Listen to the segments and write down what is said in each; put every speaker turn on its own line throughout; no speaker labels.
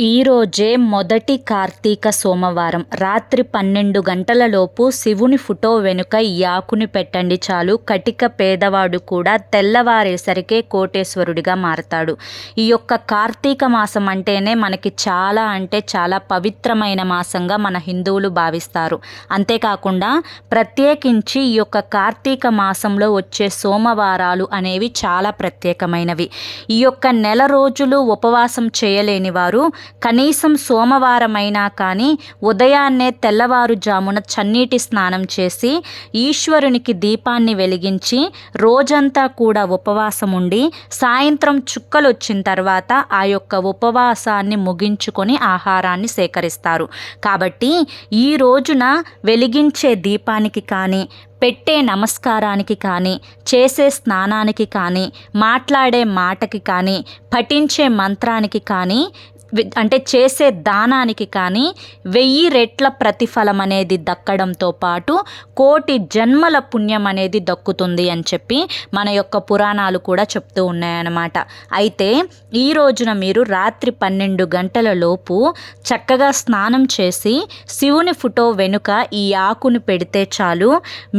ఈరోజే మొదటి కార్తీక సోమవారం. రాత్రి పన్నెండు గంటలలోపు శివుని ఫోటో వెనుక ఈ పెట్టండి చాలు. కటిక పేదవాడు కూడా తెల్లవారేసరికే కోటేశ్వరుడిగా మారతాడు. ఈ యొక్క కార్తీక మాసం అంటేనే మనకి చాలా అంటే చాలా పవిత్రమైన మాసంగా మన హిందువులు భావిస్తారు. అంతేకాకుండా ప్రత్యేకించి ఈ యొక్క కార్తీక మాసంలో వచ్చే సోమవారాలు అనేవి చాలా ప్రత్యేకమైనవి. ఈ యొక్క నెల రోజులు ఉపవాసం చేయలేని వారు కనీసం సోమవారమైనా కానీ ఉదయాన్నే తెల్లవారుజామున చన్నీటి స్నానం చేసి ఈశ్వరునికి దీపాన్ని వెలిగించి రోజంతా కూడా ఉపవాసం ఉండి సాయంత్రం చుక్కలు వచ్చిన తర్వాత ఆ యొక్క ఉపవాసాన్ని ముగించుకొని ఆహారాన్ని సేకరిస్తారు. కాబట్టి ఈ రోజున వెలిగించే దీపానికి కానీ పెట్టే నమస్కారానికి కానీ చేసే స్నానానికి కానీ మాట్లాడే మాటకి కానీ పఠించే మంత్రానికి కానీ అంటే చేసే దానానికి కానీ వెయ్యి రెట్ల ప్రతిఫలం అనేది దక్కడంతో పాటు కోటి జన్మల పుణ్యం అనేది దక్కుతుంది అని చెప్పి మన యొక్క పురాణాలు కూడా చెప్తూ ఉన్నాయన్నమాట. అయితే ఈ రోజున మీరు రాత్రి పన్నెండు గంటల లోపు చక్కగా స్నానం చేసి శివుని ఫోటో వెనుక ఈ ఆకును పెడితే చాలు.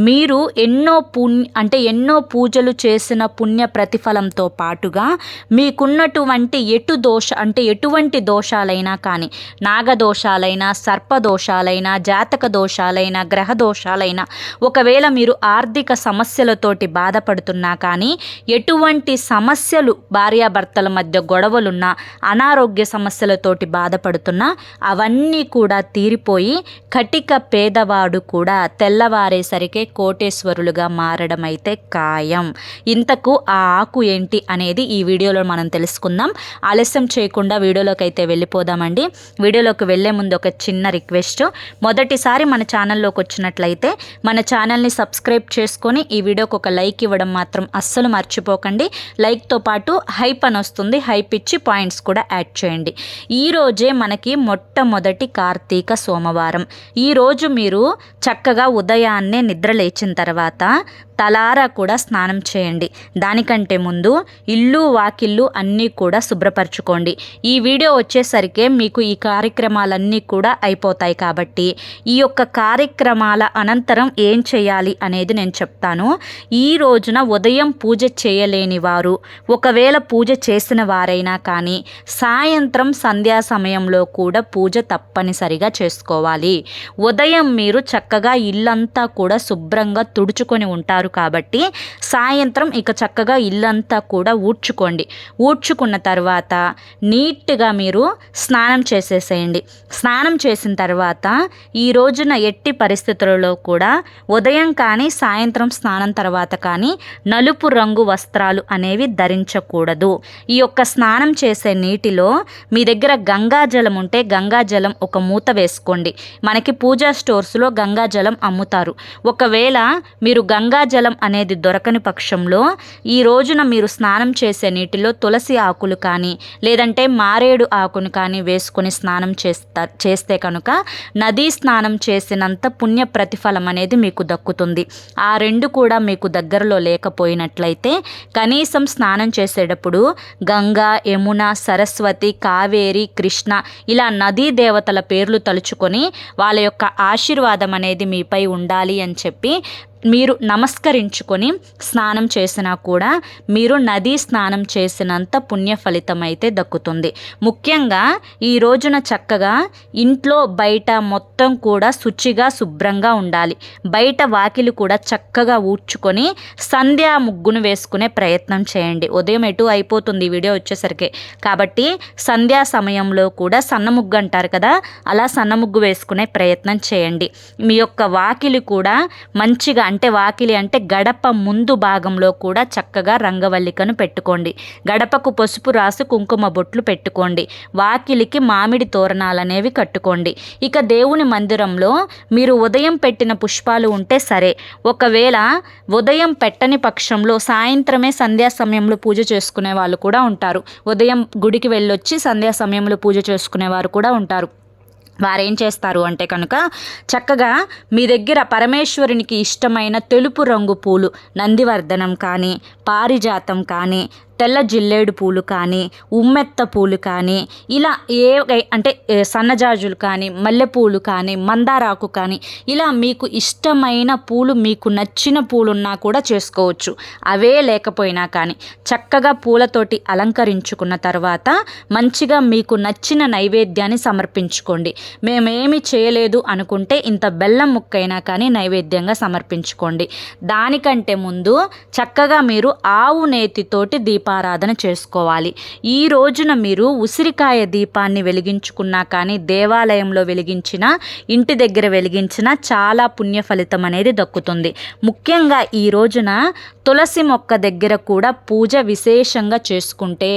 మీరు ఎన్నో పుణ్య అంటే ఎన్నో పూజలు చేసిన పుణ్య ప్రతిఫలంతో పాటుగా మీకున్నటువంటి ఎటు దోష అంటే ఎటువంటి దోషాలైనా కానీ నాగదోషాలైనా సర్పదోషాలైనా జాతక దోషాలైనా గ్రహ దోషాలైనా ఒకవేళ మీరు ఆర్థిక సమస్యలతోటి బాధపడుతున్నా కానీ ఎటువంటి సమస్యలు భార్యాభర్తల మధ్య గొడవలున్నా అనారోగ్య సమస్యలతోటి బాధపడుతున్నా అవన్నీ కూడా తీరిపోయి కటిక పేదవాడు కూడా తెల్లవారేసరికే కోటేశ్వరులుగా మారడం అయితే ఖాయం. ఇంతకు ఆ ఆకు ఏంటి అనేది ఈ వీడియోలో మనం తెలుసుకుందాం. ఆలస్యం చేయకుండా వీడియోలోకి అయితే వెళ్ళిపోదామండి. వీడియోలోకి వెళ్ళే ముందు ఒక చిన్న రిక్వెస్ట్. మొదటిసారి మన ఛానల్లోకి వచ్చినట్లయితే మన ఛానల్ని సబ్స్క్రైబ్ చేసుకొని ఈ వీడియోకి ఒక లైక్ ఇవ్వడం మాత్రం అస్సలు మర్చిపోకండి. లైక్తో పాటు హైప్ అని వస్తుంది. హైప్ ఇచ్చి పాయింట్స్ కూడా యాడ్ చేయండి. ఈరోజే మనకి మొట్టమొదటి కార్తీక సోమవారం. ఈరోజు మీరు చక్కగా ఉదయాన్నే నిద్ర లేచిన తర్వాత తలారా కూడా స్నానం చేయండి. దానికంటే ముందు ఇల్లు వాకిళ్ళు అన్నీ కూడా శుభ్రపరచుకోండి. ఈ వీడియో వచ్చేసరికి మీకు ఈ కార్యక్రమాలన్నీ కూడా అయిపోతాయి కాబట్టి ఈ యొక్క కార్యక్రమాల అనంతరం ఏం చేయాలి అనేది నేను చెప్తాను. ఈ రోజున ఉదయం పూజ చేయలేని వారు ఒకవేళ పూజ చేసిన వారైనా కానీ సాయంత్రం సంధ్యా సమయంలో కూడా పూజ తప్పనిసరిగా చేసుకోవాలి. ఉదయం మీరు చక్కగా ఇల్లంతా కూడా శుభ్రంగా తుడుచుకొని ఉంటారు కాబట్టి సాయంత్రం ఇక చక్కగా ఇల్లంతా కూడా ఊడ్చుకోండి. ఊడ్చుకున్న తర్వాత నీట్గా మీరు స్నానం చేసేసేయండి. స్నానం చేసిన తర్వాత ఈ రోజున ఎట్టి పరిస్థితులలో కూడా ఉదయం కానీ సాయంత్రం స్నానం తర్వాత కానీ నలుపు రంగు వస్త్రాలు అనేవి ధరించకూడదు. ఈ యొక్క స్నానం చేసే నీటిలో మీ దగ్గర గంగాజలం ఉంటే గంగాజలం ఒక మూత వేసుకోండి. మనకి పూజా స్టోర్స్లో గంగాజలం అమ్ముతారు. ఒకవేళ మీరు గంగాజలం అనేది దొరకని పక్షంలో ఈ రోజున మీరు స్నానం చేసే నీటిలో తులసి ఆకులు కానీ లేదంటే మారేడు ఆకును కానీ వేసుకొని స్నానం చేస్తా చేస్తే కనుక నదీ స్నానం చేసినంత పుణ్య ప్రతిఫలం అనేది మీకు దక్కుతుంది. ఆ రెండు కూడా మీకు దగ్గరలో లేకపోయినట్లయితే కనీసం స్నానం చేసేటప్పుడు గంగా యమున సరస్వతి కావేరి కృష్ణ ఇలా నదీ దేవతల పేర్లు తలుచుకొని వాళ్ళ యొక్క ఆశీర్వాదం అనేది మీపై ఉండాలి అని చెప్పి మీరు నమస్కరించుకొని స్నానం చేసినా కూడా మీరు నదీ స్నానం చేసినంత పుణ్య ఫలితం అయితే దక్కుతుంది. ముఖ్యంగా ఈ రోజున చక్కగా ఇంట్లో బయట మొత్తం కూడా శుచిగా శుభ్రంగా ఉండాలి. బయట వాకిలి కూడా చక్కగా ఊడ్చుకొని సంధ్యా ముగ్గును వేసుకునే ప్రయత్నం చేయండి. ఉదయం ఎటు అయిపోతుంది? వీడియో వచ్చేసరికి కాబట్టి సంధ్యా సమయంలో కూడా సన్న ముగ్గు అంటారు కదా అలా సన్న ముగ్గు వేసుకునే ప్రయత్నం చేయండి. మీ యొక్క వాకిలి కూడా మంచిగా అంటే వాకిలి అంటే గడప ముందు భాగంలో కూడా చక్కగా రంగవల్లికను పెట్టుకోండి. గడపకు పసుపు రాసి కుంకుమ బొట్లు పెట్టుకోండి. వాకిలికి మామిడి తోరణాలు అనేవి కట్టుకోండి. ఇక దేవుని మందిరంలో మీరు ఉదయం పెట్టిన పుష్పాలు ఉంటే సరే ఒకవేళ ఉదయం పెట్టని పక్షంలో సాయంత్రమే సంధ్యా సమయంలో పూజ చేసుకునే వాళ్ళు కూడా ఉంటారు. ఉదయం గుడికి వెళ్ళొచ్చి సంధ్యా సమయంలో పూజ చేసుకునే వారు కూడా ఉంటారు. వారేం చేస్తారు అంటే కనుక చక్కగా మీ దగ్గర పరమేశ్వరునికి ఇష్టమైన తెలుపు రంగు పూలు నందివర్ధనం కానీ పారిజాతం కానీ తెల్ల జిల్లేడు పూలు కానీ ఉమ్మెత్త పూలు కానీ ఇలా ఏ అంటే సన్నజాజులు కానీ మల్లెపూలు కానీ మందారాకు కానీ ఇలా మీకు ఇష్టమైన పూలు మీకు నచ్చిన పూలున్నా కూడా చేసుకోవచ్చు. అవే లేకపోయినా కానీ చక్కగా పూలతోటి అలంకరించుకున్న తర్వాత మంచిగా మీకు నచ్చిన నైవేద్యాన్ని సమర్పించుకోండి. మేమేమి చేయలేదు అనుకుంటే ఇంత బెల్లం ముక్కైనా కానీ నైవేద్యంగా సమర్పించుకోండి. దానికంటే ముందు చక్కగా మీరు ఆవు నేతితోటి దీపారాధన చేసుకోవాలి. ఈ రోజున మీరు ఉసిరికాయ దీపాన్ని వెలిగించుకున్నా కానీ దేవాలయంలో వెలిగించిన ఇంటి దగ్గర వెలిగించిన చాలా పుణ్య ఫలితం అనేది దక్కుతుంది. ముఖ్యంగా ఈ రోజున తులసి మొక్క దగ్గర కూడా పూజ విశేషంగా చేసుకుంటే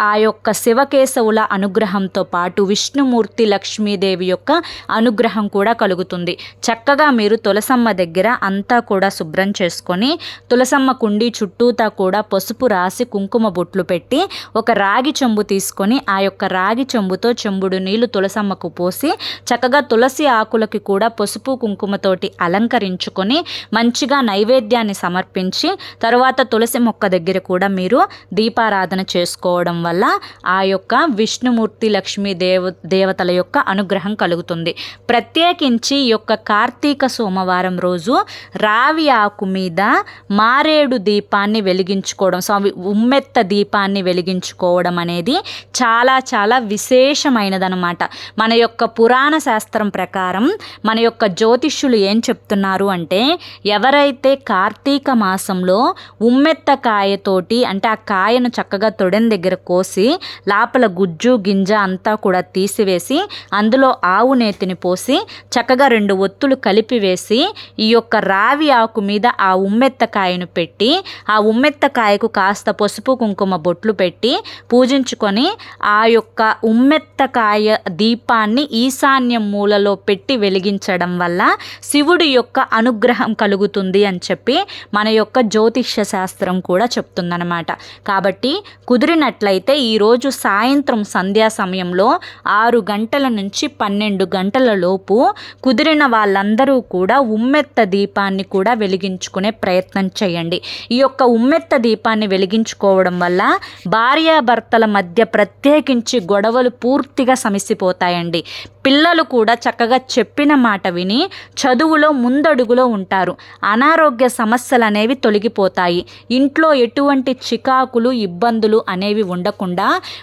ఆ యొక్క శివకేశవుల అనుగ్రహంతో పాటు విష్ణుమూర్తి లక్ష్మీదేవి యొక్క అనుగ్రహం కూడా కలుగుతుంది. చక్కగా మీరు తులసమ్మ దగ్గర అంతా కూడా శుభ్రం చేసుకొని తులసమ్మ కుండి చుట్టూతా కూడా పసుపు రాసి కుంకుమ బొట్లు పెట్టి ఒక రాగి చెంబు తీసుకొని ఆ యొక్క రాగి చెంబుతో చెంబుడు నీళ్ళు తులసమ్మకు పోసి చక్కగా తులసి ఆకులకి కూడా పసుపు కుంకుమతోటి అలంకరించుకొని మంచిగా నైవేద్యాన్ని సమర్పించి తర్వాత తులసి మొక్క దగ్గర కూడా మీరు దీపారాధన చేసుకోవడం వల్ల ఆ యొక్క విష్ణుమూర్తి లక్ష్మీ దేవ దేవతల యొక్క అనుగ్రహం కలుగుతుంది. ప్రత్యేకించి ఈ యొక్క కార్తీక సోమవారం రోజు రావి ఆకు మీద మారేడు దీపాన్ని వెలిగించుకోవడం స్వామి ఉమ్మెత్త దీపాన్ని వెలిగించుకోవడం అనేది చాలా చాలా విశేషమైనదనమాట మన యొక్క పురాణ శాస్త్రం ప్రకారం మన యొక్క జ్యోతిష్యులు ఏం చెప్తున్నారు అంటే ఎవరైతే కార్తీక మాసంలో ఉమ్మెత్త కాయతోటి అంటే ఆ కాయను చక్కగా తొడెన్ దగ్గర పోసి లోపల గుజ్జు గింజ అంతా కూడా తీసివేసి అందులో ఆవు నేతిని పోసి చక్కగా రెండు ఒత్తులు కలిపి వేసి ఈ యొక్క రావి ఆకు మీద ఆ ఉమ్మెత్తకాయను పెట్టి ఆ ఉమ్మెత్తకాయకు కాస్త పసుపు కుంకుమ బొట్లు పెట్టి పూజించుకొని ఆ యొక్క ఉమ్మెత్తకాయ దీపాన్ని ఈశాన్య మూలలో పెట్టి వెలిగించడం వల్ల శివుడి యొక్క అనుగ్రహం కలుగుతుంది అని చెప్పి మన యొక్క జ్యోతిష్య శాస్త్రం కూడా చెప్తుందనమాట కాబట్టి కుదిరినట్లయితే అయితే ఈరోజు సాయంత్రం సంధ్యా సమయంలో ఆరు గంటల నుంచి పన్నెండు గంటల లోపు కుదిరిన వాళ్ళందరూ కూడా ఉమ్మెత్త దీపాన్ని కూడా వెలిగించుకునే ప్రయత్నం చేయండి. ఈ యొక్క ఉమ్మెత్త దీపాన్ని వెలిగించుకోవడం వల్ల భార్యాభర్తల మధ్య ప్రత్యేకించి గొడవలు పూర్తిగా సమసిపోతాయండి. పిల్లలు కూడా చక్కగా చెప్పిన మాట విని చదువులో ముందడుగులో ఉంటారు. అనారోగ్య సమస్యలు అనేవి తొలగిపోతాయి. ఇంట్లో ఎటువంటి చికాకులు ఇబ్బందులు అనేవి ఉండకుండా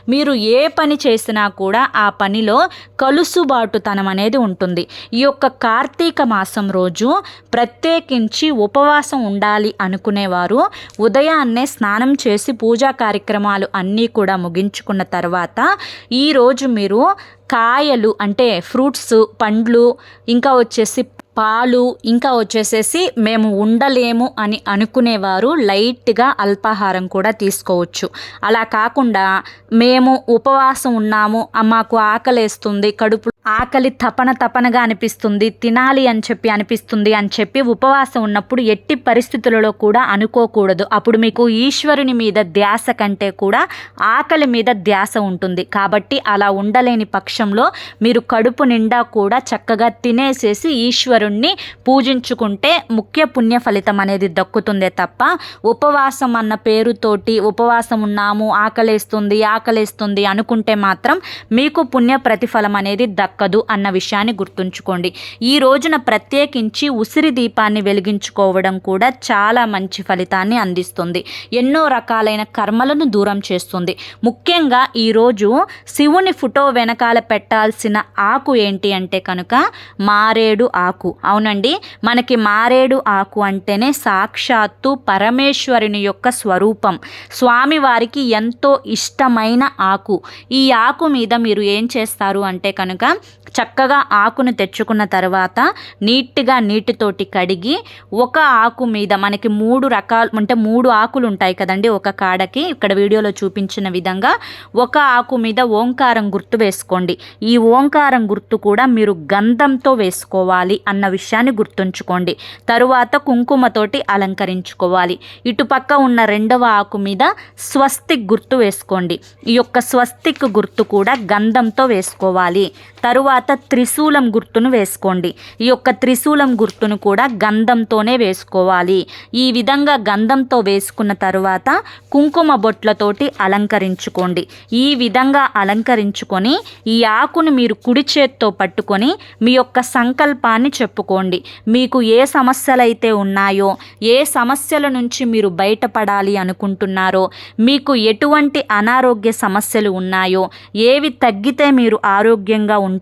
మీరు ఏ పని చేసినా కూడా ఆ పనిలో కలుసుబాటుతనం అనేది ఉంటుంది. ఈ యొక్క కార్తీక మాసం రోజు ప్రత్యేకించి ఉపవాసం ఉండాలి అనుకునేవారు. ఉదయాన్నే స్నానం చేసి పూజా కార్యక్రమాలు అన్నీ కూడా ముగించుకున్న తర్వాత ఈరోజు మీరు కాయలు అంటే ఫ్రూట్స్ పండ్లు ఇంకా వచ్చేసి పాలు ఇంకా వచ్చేసేసి మేము ఉండలేము అని అనుకునేవారు. లైట్గా అల్పాహారం కూడా తీసుకోవచ్చు. అలా కాకుండా మేము ఉపవాసం ఉన్నాము మాకు ఆకలేస్తుంది కడుపు ఆకలి తపన తపనగా అనిపిస్తుంది తినాలి అని చెప్పి అనిపిస్తుంది అని చెప్పి ఉపవాసం ఉన్నప్పుడు ఎట్టి పరిస్థితులలో కూడా అనుకోకూడదు. అప్పుడు మీకు ఈశ్వరుని మీద ధ్యాస కంటే కూడా ఆకలి మీద ధ్యాస ఉంటుంది. కాబట్టి అలా ఉండలేని పక్షంలో మీరు కడుపు నిండా కూడా చక్కగా తినేసేసి ఈశ్వరుణ్ణి పూజించుకుంటే ముఖ్య పుణ్య ఫలితం అనేది దక్కుతుందే తప్ప ఉపవాసం అన్న పేరుతోటి ఉపవాసం ఉన్నాము ఆకలేస్తుంది ఆకలేస్తుంది అనుకుంటే మాత్రం మీకు పుణ్య ప్రతిఫలం అనేది దక్కదు అన్న విషయాన్ని గుర్తుంచుకోండి. ఈ రోజున ప్రత్యేకించి ఉసిరి దీపాన్ని వెలిగించుకోవడం కూడా చాలా మంచి ఫలితాన్ని అందిస్తుంది. ఎన్నో రకాలైన కర్మలను దూరం చేస్తుంది. ముఖ్యంగా ఈరోజు శివుని ఫోటో వెనకాల పెట్టాల్సిన ఆకు ఏంటి అంటే కనుక మారేడు ఆకు. అవునండి? మనకి మారేడు ఆకు అంటేనే సాక్షాత్తు పరమేశ్వరుని యొక్క స్వరూపం. స్వామివారికి ఎంతో ఇష్టమైన ఆకు. ఈ ఆకు మీద మీరు ఏం చేస్తారు అంటే కనుక చక్కగా ఆకును తెచ్చుకున్న తర్వాత నీట్గా నీటితోటి కడిగి ఒక ఆకు మీద మనకి మూడు రకాలు అంటే మూడు ఆకులు ఉంటాయి కదండి ఒక కాడకి. ఇక్కడ వీడియోలో చూపించిన విధంగా ఒక ఆకు మీద ఓంకారం గుర్తు వేసుకోండి. ఈ ఓంకారం గుర్తు కూడా మీరు గంధంతో వేసుకోవాలి అన్న విషయాన్ని గుర్తుంచుకోండి. తరువాత కుంకుమతోటి అలంకరించుకోవాలి. ఇటుపక్క ఉన్న రెండవ ఆకు మీద స్వస్తిక్ గుర్తు వేసుకోండి. ఈ యొక్క స్వస్తిక్ గుర్తు కూడా గంధంతో వేసుకోవాలి. తరువాత త్రిశూలం గుర్తును వేసుకోండి. ఈ యొక్క త్రిశూలం గుర్తును కూడా గంధంతోనే వేసుకోవాలి. ఈ విధంగా గంధంతో వేసుకున్న తరువాత కుంకుమ బొట్లతోటి అలంకరించుకోండి. ఈ విధంగా అలంకరించుకొని ఈ ఆకును మీరు కుడి చేత్తో పట్టుకొని మీ యొక్క సంకల్పాన్ని చెప్పుకోండి. మీకు ఏ సమస్యలైతే ఉన్నాయో ఏ సమస్యల నుంచి మీరు బయటపడాలి అనుకుంటున్నారో మీకు ఎటువంటి అనారోగ్య సమస్యలు ఉన్నాయో ఏవి తగ్గితే మీరు ఆరోగ్యంగా ఉంటారు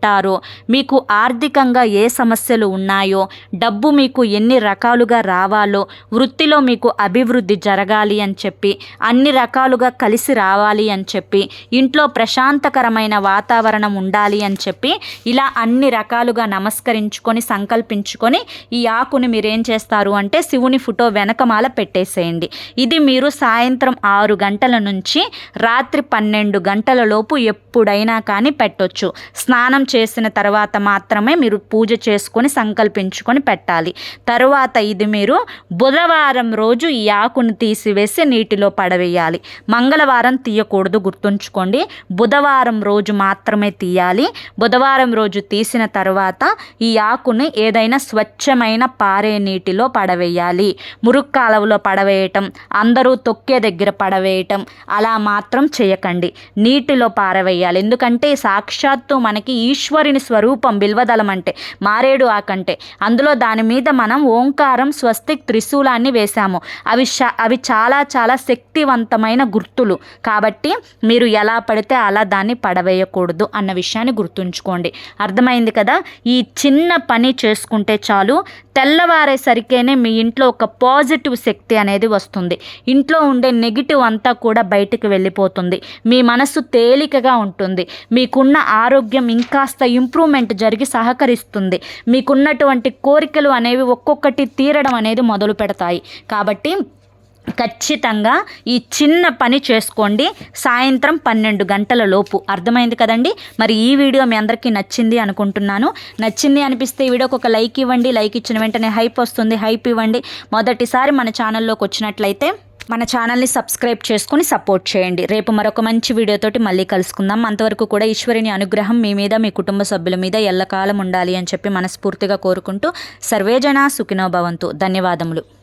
మీకు ఆర్థికంగా ఏ సమస్యలు ఉన్నాయో డబ్బు మీకు ఎన్ని రకాలుగా రావాలో వృత్తిలో మీకు అభివృద్ధి జరగాలి అని చెప్పి అన్ని రకాలుగా కలిసి రావాలి అని చెప్పి ఇంట్లో ప్రశాంతకరమైన వాతావరణం ఉండాలి అని చెప్పి ఇలా అన్ని రకాలుగా నమస్కరించుకొని సంకల్పించుకొని ఈ ఆకుని మీరు ఏం చేస్తారు అంటే శివుని ఫోటో వెనకమాల పెట్టేసేయండి. ఇది మీరు సాయంత్రం ఆరు గంటల నుంచి రాత్రి పన్నెండు గంటల లోపు ఎప్పుడైనా కానీ పెట్టొచ్చు. స్నానం చేసిన తర్వాత మాత్రమే మీరు పూజ చేసుకొని సంకల్పించుకొని పెట్టాలి. తరువాత ఇది మీరు బుధవారం రోజు ఈ ఆకును తీసివేసి నీటిలో పడవేయాలి. మంగళవారం తీయకూడదు గుర్తుంచుకోండి. బుధవారం రోజు మాత్రమే తీయాలి. బుధవారం రోజు తీసిన తర్వాత ఈ ఆకుని ఏదైనా స్వచ్ఛమైన పారే నీటిలో పడవేయాలి. మురుగు కాలువలో పడవేయటం అందరూ తొక్కే దగ్గర పడవేయటం అలా మాత్రం చేయకండి. నీటిలో పారవేయాలి. ఎందుకంటే సాక్షాత్తు మనకి ఈశ్వరుని స్వరూపం బిల్వదలం అంటే మారేడు ఆకంటే. అందులో దాని మీద మనం ఓంకారం స్వస్తిక్ త్రిశూలాన్ని వేశాము. అవి అవి చాలా చాలా శక్తివంతమైన గుర్తులు. కాబట్టి మీరు ఎలా పడితే అలా దాన్ని పడవేయకూడదు అన్న విషయాన్ని గుర్తుంచుకోండి. అర్థమైంది కదా? ఈ చిన్న పని చేసుకుంటే చాలు తెల్లవారేసరికేనే మీ ఇంట్లో ఒక పాజిటివ్ శక్తి అనేది వస్తుంది. ఇంట్లో ఉండే నెగిటివ్ అంతా కూడా బయటికి వెళ్ళిపోతుంది. మీ మనసు తేలికగా ఉంటుంది. మీకున్న ఆరోగ్యం ఇంకా కాస్త ఇంప్రూవ్మెంట్ జరిగి సహకరిస్తుంది. మీకున్నటువంటి కోరికలు అనేవి ఒక్కొక్కటి తీరడం అనేది మొదలు పెడతాయి. కాబట్టి ఖచ్చితంగా ఈ చిన్న పని చేసుకోండి. సాయంత్రం పన్నెండు గంటల లోపు. అర్థమైంది కదండి? మరి ఈ వీడియో మీ అందరికీ నచ్చింది అనుకుంటున్నాను. నచ్చింది అనిపిస్తే ఈ వీడియోకి ఒక లైక్ ఇవ్వండి. లైక్ ఇచ్చిన వెంటనే హైప్ వస్తుంది. హైప్ ఇవ్వండి. మొదటిసారి మన ఛానల్లోకి వచ్చినట్లయితే మన ఛానల్ని సబ్స్క్రైబ్ చేసుకుని సపోర్ట్ చేయండి. రేపు మరొక మంచి వీడియోతోటి మళ్ళీ కలుసుకుందాం. అంతవరకు కూడా ఈశ్వరుని అనుగ్రహం మీ మీద మీ కుటుంబ సభ్యుల మీద ఎల్లకాలం ఉండాలి అని చెప్పి మనస్ఫూర్తిగా కోరుకుంటూ సర్వేజన సుఖినో భవంతు. ధన్యవాదములు.